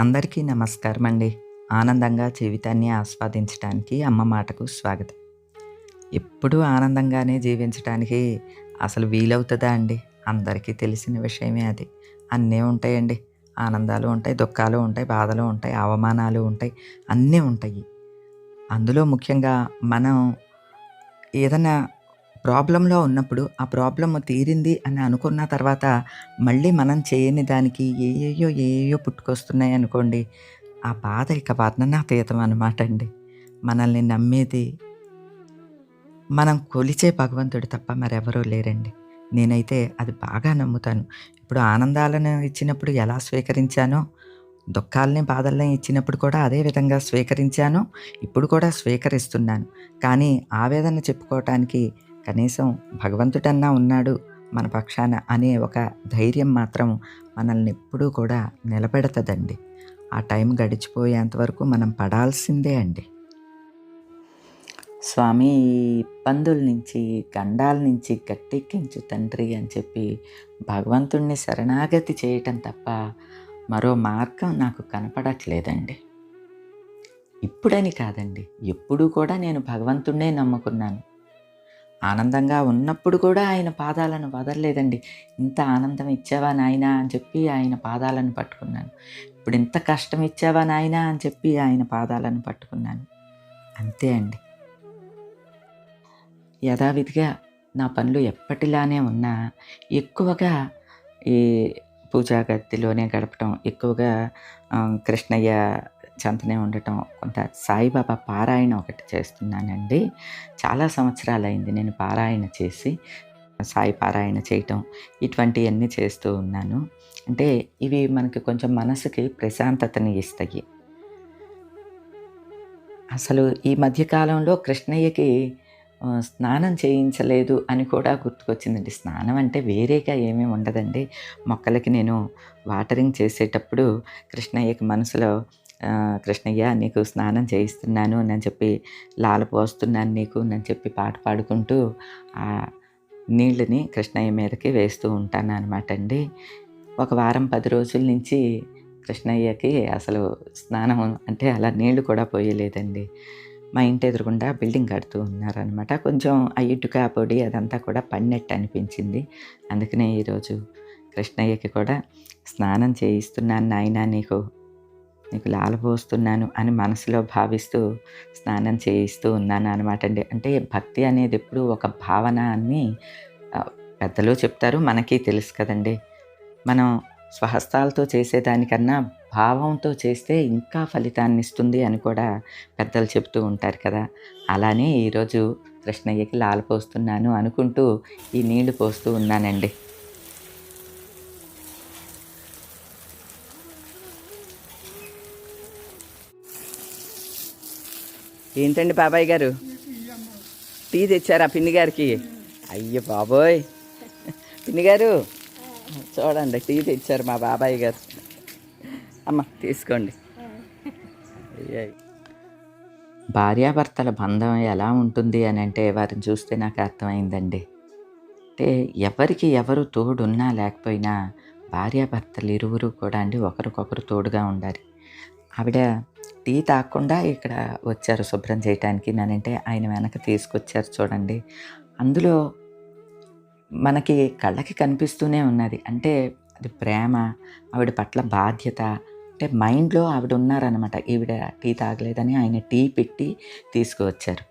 అందరికీ నమస్కారం అండి ఆనందంగా జీవితాన్ని ఆస్వాదించడానికి అమ్మ మాటకు స్వాగతం. ఎప్పుడూ ఆనందంగానే జీవించడానికి అసలు వీలవుతుందా అండి? అందరికీ తెలిసిన విషయమే అది. అన్నీ ఉంటాయండి. ఆనందాలు ఉంటాయి దుఃఖాలు ఉంటాయి బాధలు ఉంటాయి అవమానాలు ఉంటాయి అన్నీ ఉంటాయి. అందులో ముఖ్యంగా మనం ఏదైనా ప్రాబ్లంలో ఉన్నప్పుడు ఆ ప్రాబ్లమ్ తీరింది అని అనుకున్న తర్వాత మళ్ళీ మనం చేయని దానికి ఏయో ఏయో పుట్టుకొస్తున్నాయి అనుకోండి ఆ బాధ ఇక వర్ణనాతీతం అనమాట అండి. మనల్ని నమ్మేది మనం కొలిచే భగవంతుడు తప్ప మరెవరూ లేరండి. నేనైతే అది బాగా నమ్ముతాను. ఇప్పుడు ఆనందాలను ఇచ్చినప్పుడు ఎలా స్వీకరించానో దుఃఖాలని బాధల్ని ఇచ్చినప్పుడు కూడా అదే విధంగా స్వీకరించాను ఇప్పుడు కూడా స్వీకరిస్తున్నాను. కానీ ఆవేదన చెప్పుకోవటానికి కనీసం భగవంతుడన్నా ఉన్నాడు మన పక్షాన అనే ఒక ధైర్యం మాత్రం మనల్ని ఎప్పుడూ కూడా నిలబెడతదండి. ఆ టైం గడిచిపోయేంత వరకు మనం పడాల్సిందే అండి. స్వామి ఈ ఇబ్బందుల నుంచి గండాల నుంచి గట్టెక్కించు తండ్రి అని చెప్పి భగవంతుణ్ణి శరణాగతి చేయటం తప్ప మరో మార్గం నాకు కనపడట్లేదండి. ఇప్పుడని కాదండి. ఎప్పుడూ కూడా నేను భగవంతుణ్ణే నమ్ముకున్నాను. ఆనందంగా ఉన్నప్పుడు కూడా ఆయన పాదాలను వదలలేదండి. ఇంత ఆనందం ఇచ్చావా నాయనా? అని చెప్పి ఆయన పాదాలను పట్టుకున్నాను. ఇప్పుడు ఇంత కష్టం ఇచ్చావా నాయనా? అని చెప్పి ఆయన పాదాలను పట్టుకున్నాను. అంతే అండి. యథావిధిగా నా పనులు ఎప్పటిలానే ఉన్నా ఎక్కువగా ఈ పూజా గదిలోనే గడపటం ఎక్కువగా కృష్ణయ్య చెంతనే ఉండటం కొంత సాయిబాబా పారాయణ ఒకటి చేస్తున్నానండి. చాలా సంవత్సరాలు అయింది నేను పారాయణ చేసి సాయి పారాయణ చేయటం ఇటువంటివన్నీ చేస్తూ ఉన్నాను. అంటే ఇవి మనకి కొంచెం మనసుకి ప్రశాంతతని ఇస్తాయి. అసలు ఈ మధ్యకాలంలో కృష్ణయ్యకి స్నానం చేయించలేదు అని కూడా గుర్తుకొచ్చిందండి. స్నానం అంటే వేరేగా ఏమీ ఉండదండి. మొక్కలకి నేను వాటరింగ్ చేసేటప్పుడు కృష్ణయ్యకి మనసులో కృష్ణయ్య నీకు స్నానం చేయిస్తున్నాను అని చెప్పి లాల పోస్తున్నాను నీకు అని చెప్పి పాట పాడుకుంటూ ఆ నీళ్ళని కృష్ణయ్య మీదకి వేస్తూ ఉంటాను అనమాట అండి. ఒక వారం పది రోజుల నుంచి కృష్ణయ్యకి అసలు స్నానం అంటే అలా నీళ్ళు కూడా పోయలేదండి. మా ఇంటి ఎదురుగుండా బిల్డింగ్ కడుతూ ఉన్నారనమాట కొంచెం ఆ ఇటుక పొడి అదంతా కూడా పడినట్టు అనిపించింది. అందుకనే ఈరోజు కృష్ణయ్యకి కూడా స్నానం చేయిస్తున్నాను నాయన నీకు నీకు లాలపోస్తున్నాను అని మనసులో భావిస్తూ స్నానం చేయిస్తూ ఉన్నాను అనమాట అండి. అంటే భక్తి అనేది ఎప్పుడు ఒక భావన అని పెద్దలు చెప్తారు మనకి తెలుసు కదండి. మనం స్వహస్తాలతో చేసేదానికన్నా భావంతో చేస్తే ఇంకా ఫలితాన్ని ఇస్తుంది అని కూడా పెద్దలు చెప్తూ ఉంటారు కదా. అలానే ఈరోజు కృష్ణయ్యకి లాల పోస్తున్నాను అనుకుంటూ ఈ నీళ్ళు పోస్తూ ఉన్నానండి. ఏంటండి బాబాయ్ గారు? టీ తెచ్చారా పిన్ని గారికి? అయ్యో బాబోయ్. పిన్ని గారు చూడండి టీ తెచ్చారు మా బాబాయ్ గారు. అమ్మ తీసుకోండి. భార్యాభర్తల బంధం ఎలా ఉంటుంది అని అంటే వారిని చూస్తే నాకు అర్థమైందండి. అంటే ఎవరికి ఎవరు తోడున్నా లేకపోయినా భార్యాభర్తలు ఇరువురు కూడా అండి ఒకరికొకరు తోడుగా ఉండాలి. ఆవిడ టీ తాగకుండా ఇక్కడ వచ్చారు శుభ్రం చేయటానికి. నేనంటే ఆయన వెనక తీసుకొచ్చారు చూడండి. అందులో మనకి కళ్ళకి కనిపిస్తూనే ఉన్నది. అంటే అది ప్రేమ ఆవిడ పట్ల బాధ్యత అంటే మైండ్లో ఆవిడ ఉన్నారనమాట ఈవిడ టీ తాగలేదని ఆయన టీ పెట్టి తీసుకువచ్చారు.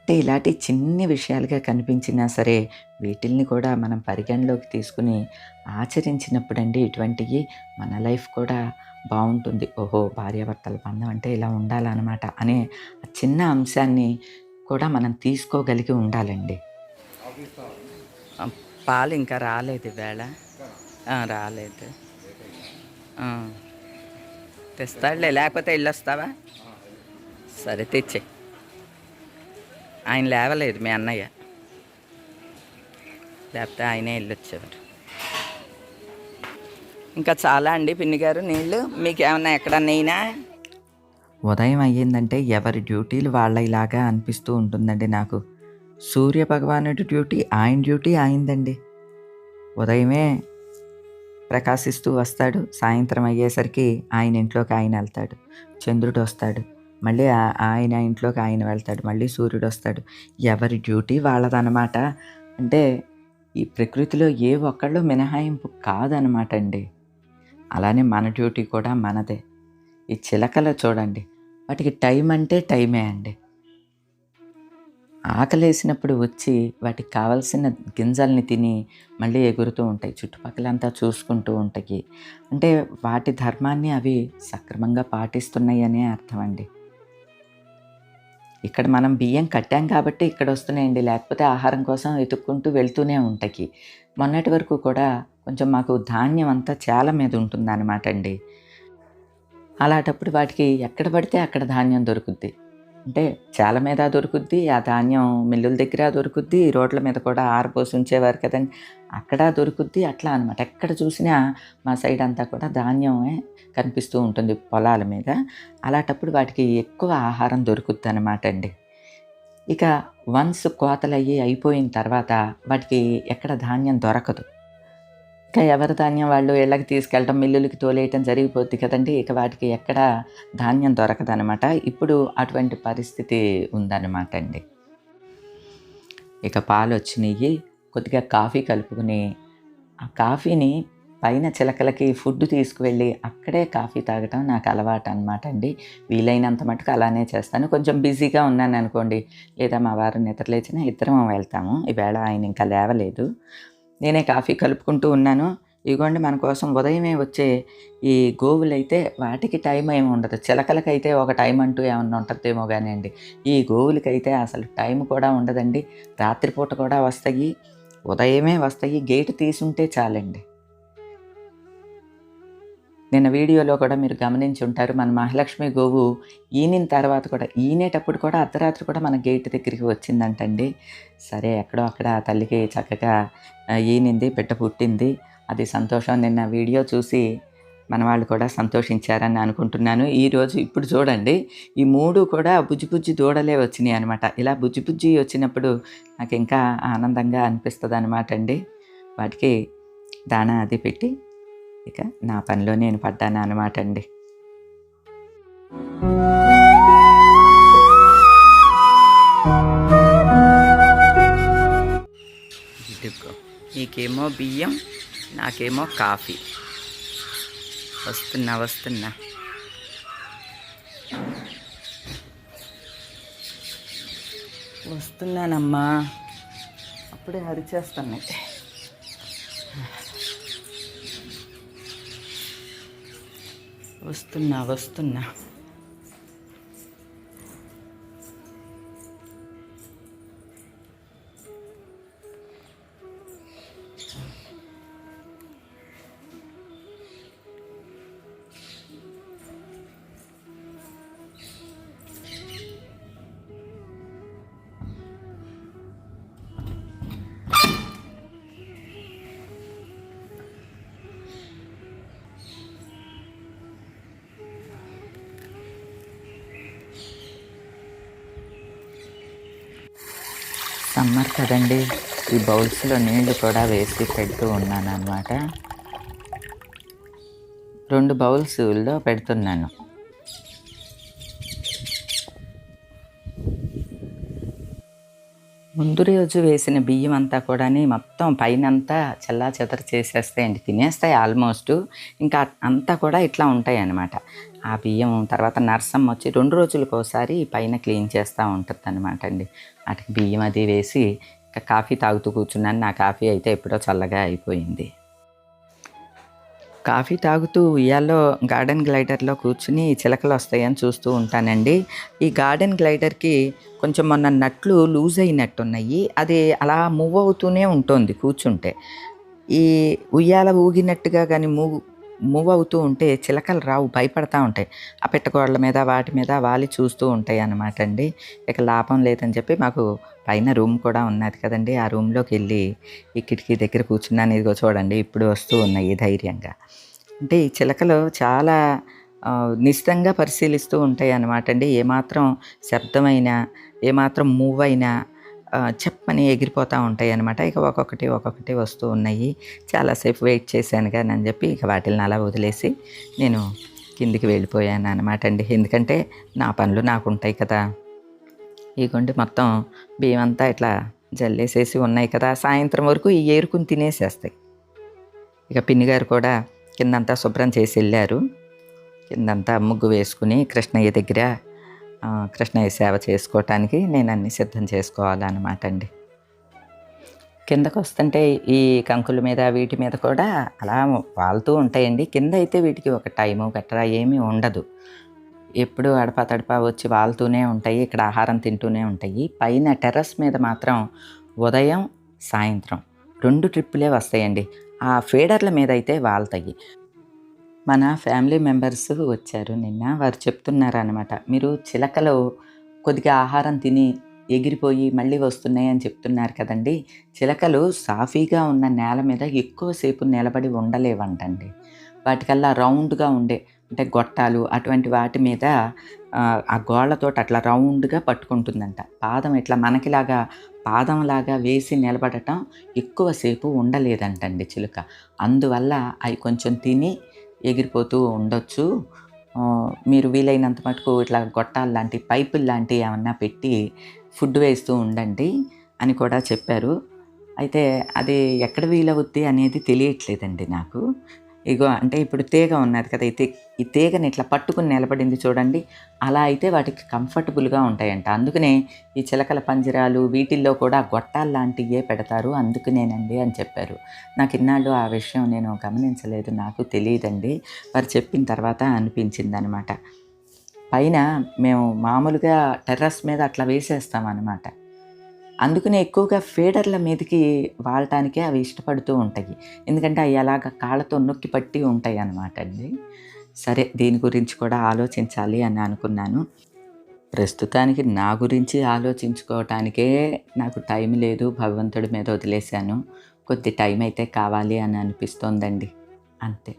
అంటే ఇలాంటి చిన్ని విషయాలుగా కనిపించినా సరే వీటిల్ని కూడా మనం పరిగణలోకి తీసుకుని ఆచరించినప్పుడండి ఇటువంటివి మన లైఫ్ కూడా బాగుంటుంది. ఓహో భార్యాభర్తల బంధం అంటే ఇలా ఉండాలన్నమాట అనే చిన్న అంశాన్ని కూడా మనం తీసుకోగలిగి ఉండాలండి. పాలు ఇంకా రాలేదు వేళ రాలేదు. తెస్తాడులే లేకపోతే వెళ్ళొస్తావా సరే తెచ్చే ఆయన లేవలేదు మీ అన్నయ్య. లేకపోతే ఆయనే వెళ్ళొచ్చేవారు ఇంకా చాలా అండి పిన్ని గారు నీళ్ళు. మీకు ఏమన్నా ఎక్కడ ఉదయం అయ్యిందంటే ఎవరి డ్యూటీలు వాళ్ళ ఇలాగా అనిపిస్తూ ఉంటుందండి నాకు. సూర్య భగవానుడి డ్యూటీ ఆయన డ్యూటీ అయిందండి. ఉదయమే ప్రకాశిస్తూ వస్తాడు. సాయంత్రం అయ్యేసరికి ఆయన ఇంట్లోకి ఆయన వెళ్తాడు. చంద్రుడు వస్తాడు. మళ్ళీ ఆయన ఇంట్లోకి ఆయన వెళ్తాడు. మళ్ళీ సూర్యుడు వస్తాడు. ఎవరి డ్యూటీ వాళ్ళదనమాట అంటే ఈ ప్రకృతిలో ఏ ఒక్కళ్ళు మినహాయింపు కాదనమాట అండి. అలానే మన డ్యూటీ కూడా మనదే. ఈ చిలకలు చూడండి వాటికి టైం అంటే టైమే అండి. ఆకలేసినప్పుడు వచ్చి వాటికి కావాల్సిన గింజల్ని తిని మళ్ళీ ఎగురుతూ ఉంటాయి చుట్టుపక్కలంతా చూసుకుంటూ ఉంటాయి. అంటే వాటి ధర్మాన్ని అవి సక్రమంగా పాటిస్తున్నాయి అనే అర్థం అండి. ఇక్కడ మనం బియ్యం కట్టాం కాబట్టి ఇక్కడ వస్తున్నాయండి లేకపోతే ఆహారం కోసం వెతుక్కుంటూ వెళ్తూనే ఉంటాయి. మొన్నటి వరకు కూడా కొంచెం మాకు ధాన్యం అంతా చాలా మీద ఉంటుంది అనమాట అండి. అలాంటప్పుడు వాటికి ఎక్కడ పడితే అక్కడ ధాన్యం దొరుకుద్ది. అంటే చాలా మీద దొరుకుద్ది ఆ ధాన్యం మిల్లుల దగ్గర దొరుకుద్ది రోడ్ల మీద కూడా ఆరపోసి ఉంచేవారు కదండి. అక్కడ దొరుకుద్ది అట్లా అనమాట ఎక్కడ చూసినా మా సైడ్ అంతా కూడా ధాన్యమే కనిపిస్తూ ఉంటుంది పొలాల మీద. అలాంటప్పుడు వాటికి ఎక్కువ ఆహారం దొరుకుద్ది అనమాట అండి. ఇక వన్స్ కోతలు అయ్యి అయిపోయిన తర్వాత వాటికి ఎక్కడ ధాన్యం దొరకదు. ఇక ఎవరి ధాన్యం వాళ్ళు ఇళ్ళకి తీసుకెళ్ళటం మిల్లులకి తోలేయటం జరిగిపోద్ది కదండి. ఇక వాటికి ఎక్కడ ధాన్యం దొరకదనమాట ఇప్పుడు అటువంటి పరిస్థితి ఉందన్నమాట అండి. ఇక పాలు వచ్చినాయి కొద్దిగా కాఫీ కలుపుకుని ఆ కాఫీని పైన చిలకలకి ఫుడ్ తీసుకువెళ్ళి అక్కడే కాఫీ తాగటం నాకు అలవాటు అనమాట అండి. వీలైనంత మటుకు అలానే చేస్తాను. కొంచెం బిజీగా ఉన్నాను అనుకోండి లేదా మా వారు నిద్రలేచిన ఇద్దరం వెళ్తాము. ఈవేళ ఆయన ఇంకా లేవలేదు. నేనే కాఫీ కలుపుకుంటూ ఉన్నాను. ఇదిగోండి మన కోసం ఉదయమే వచ్చే ఈ గోవులైతే వాటికి టైం ఏమి ఉండదు. చిలకలకైతే ఒక టైం అంటూ ఏమన్నా ఉంటుందేమో కానీ అండి ఈ గోవులకైతే అసలు టైం కూడా ఉండదండి. రాత్రిపూట కూడా వస్తాయి. ఉదయమే వస్తాయి. గేటు తీసుంటే చాలండి. నిన్న వీడియోలో కూడా మీరు గమనించి ఉంటారు మన మహాలక్ష్మి గోవు ఈనిన తర్వాత కూడా ఈనేటప్పుడు కూడా అర్ధరాత్రి కూడా మన గేట్ దగ్గరికి వచ్చిందంటండి. సరే ఎక్కడో అక్కడ తల్లికి చక్కగా ఈనింది బిడ్డ పుట్టింది. అది సంతోషం. నిన్న వీడియో చూసి మన వాళ్ళు కూడా సంతోషించారని అనుకుంటున్నాను. ఈరోజు ఇప్పుడు చూడండి ఈ మూడు కూడా బుజ్జి బుజ్జి దూడలే వచ్చినాయి అనమాట ఇలా బుజ్జి బుజ్జి వచ్చినప్పుడు నాకు ఇంకా ఆనందంగా అనిపిస్తుంది అనమాట అండి. వాటికి దాణా అది పెట్టి ఇక నా పనిలో నేను పడ్డాను అనమాట అండి. ఇదిగో నీకేమో బియ్యం నాకేమో కాఫీ. వస్తున్నా వస్తున్నా. వస్తున్నానమ్మా. అప్పుడే అరిచేస్తున్నాయి వస్తున్నా వస్తున్నా. సమ్మర్ కదండి. ఈ బౌల్స్లో నీళ్ళు కూడా వేసి పెడుతూ ఉన్నాను అనమాట రెండు బౌల్స్లో పెడుతున్నాను. ముందు రోజు వేసిన బియ్యం అంతా కూడా మొత్తం పైన అంతా చల్లా చెదర చేసేస్తాయండి. తినేస్తాయి ఆల్మోస్ట్. ఇంకా అంతా కూడా ఇట్లా ఉంటాయి అన్నమాట ఆ బియ్యం తర్వాత నర్సం వచ్చి రెండు రోజులకు ఒకసారి పైన క్లీన్ చేస్తూ ఉంటుంది అనమాట అండి వాటికి బియ్యం అది వేసి ఇంకా కాఫీ తాగుతూ కూర్చున్నాను. నా కాఫీ అయితే ఎప్పుడో చల్లగా అయిపోయింది. కాఫీ తాగుతూ ఉయ్యాల్లో గార్డెన్ గ్లైడర్లో కూర్చుని చిలకలు వస్తాయని చూస్తూ ఉంటానండి. ఈ గార్డెన్ గ్లైడర్కి కొంచెం మొన్న నట్లు లూజ్ అయినట్టున్నాయి. అది అలా మూవ్ అవుతూనే ఉంటుంది కూర్చుంటే. ఈ ఉయ్యాల ఊగినట్టుగా కానీ మూ మూవ్ అవుతూ ఉంటే చిలకలు రావు భయపడతా ఉంటాయి. ఆ పెట్టగోడల మీద వాటి మీద వాలి చూస్తూ ఉంటాయి అన్నమాట అండి. ఇక లాభం లేదని చెప్పి మాకు పైన రూమ్ కూడా ఉన్నది కదండి. ఆ రూమ్లోకి వెళ్ళి ఈ కిటికీ దగ్గర కూర్చున్నాను ఇదిగో చూడండి ఇప్పుడు వస్తూ ఉన్నాయి ధైర్యంగా. అంటే ఈ చిలకలు చాలా ఆ, నిశితంగా పరిశీలిస్తూ ఉంటాయి అన్నమాట అండి. ఏమాత్రం శబ్దమైనా ఏమాత్రం మూవ్ అయినా చెప్పని ఎగిరిపోతూ ఉంటాయి అనమాట ఇక ఒక్కొక్కటి, ఒక్కొక్కటి వస్తూ ఉన్నాయి. చాలాసేపు వెయిట్ చేశాను కారనని చెప్పి ఇక వాటిల్ని అలా వదిలేసి నేను కిందికి వెళ్ళిపోయాను అనమాట అండి. ఎందుకంటే నా పనులు నాకు ఉంటాయి కదా! ఇగోండి మొత్తం బియ్యమంతా ఇట్లా జల్లేసేసి ఉన్నాయి కదా! సాయంత్రం వరకు ఈ ఏరుకుని తినేసేస్తాయి. ఇక పిన్ని గారు కూడా కిందంతా శుభ్రం చేసి వెళ్ళారు కిందంతా ముగ్గు వేసుకుని కృష్ణయ్య దగ్గర కృష్ణయ్య సేవ చేసుకోవటానికి నేను అన్ని సిద్ధం చేసుకోవాలన్నమాట అండి. కిందకొస్తుంటే ఈ కంకుల మీద వీటి మీద కూడా అలా వాలుతూ ఉంటాయండి. కింద అయితే వీటికి ఒక టైము గట్రా ఏమీ ఉండదు. ఎప్పుడు అడపా తడపా వచ్చి వాలుతూనే ఉంటాయి. ఇక్కడ ఆహారం తింటూనే ఉంటాయి. పైన టెర్రస్ మీద మాత్రం ఉదయం, సాయంత్రం రెండు ట్రిప్పులే వస్తాయండి. ఆ ఫీడర్ల మీద అయితే వాళ్తాయి మన ఫ్యామిలీ మెంబర్స్ వచ్చారు నిన్న. వారు చెప్తున్నారనమాట. మీరు చిలకలు కొద్దిగా ఆహారం తిని ఎగిరిపోయి మళ్ళీ వస్తున్నాయి అని చెప్తున్నారు కదండీ! చిలకలు సాఫీగా ఉన్న నేల మీద ఎక్కువసేపు నిలబడి ఉండలేవంటండి. వాటికల్లా రౌండ్‌గా ఉండే అంటే గొట్టాలు అటువంటి వాటి మీద ఆ గోళ్ళతోటి అట్లా రౌండ్‌గా పట్టుకుంటుందంట. పాదం ఇట్లా మనకిలాగా పాదంలాగా వేసి నిలబడటం ఎక్కువసేపు ఉండలేదంటండి చిలుక. అందువల్ల అవి కొంచెం తిని ఎగిరిపోతూ ఉండొచ్చు. మీరు వీలైనంత మటుకు ఇట్లా గొట్టాలు లాంటి పైపులు లాంటివి ఏమన్నా పెట్టి ఫుడ్ వేస్తూ ఉండండి అని కూడా చెప్పారు. అయితే అది ఎక్కడ వీలవుద్ది అనేది తెలియట్లేదండి నాకు. ఇగో అంటే ఇప్పుడు తీగ ఉన్నది కదా! ఈ ఈ తీగని ఇట్లా పట్టుకుని నిలబడింది చూడండి. అలా అయితే వాటికి కంఫర్టబుల్‌గా ఉంటాయంట. అందుకనే ఈ చిలకల పంజరాలు వీటిల్లో కూడా గొట్టాల్లాంటియే పెడతారు. అందుకనేనండి అని చెప్పారు. నాకు ఇన్నాళ్ళు ఆ విషయం నేను గమనించలేదు. నాకు తెలియదండి వారు చెప్పిన తర్వాత అనిపించిందనమాట. పైన మేము మామూలుగా టెర్రస్ మీద అట్లా వేసేస్తామనమాట. అందుకనే ఎక్కువగా ఫీడర్ల మీదకి వాడటానికే అవి ఇష్టపడుతూ ఉంటాయి. ఎందుకంటే అవి అలాగ కాళ్ళతో నొక్కి పట్టి ఉంటాయి అన్నమాట అండి. సరే దీని గురించి కూడా ఆలోచించాలి అని అనుకున్నాను. ప్రస్తుతానికి నా గురించి ఆలోచించుకోవటానికే నాకు టైం లేదు. భగవంతుడి మీద వదిలేశాను. కొద్ది టైం అయితే కావాలి అని అనిపిస్తోందండి. అంతే.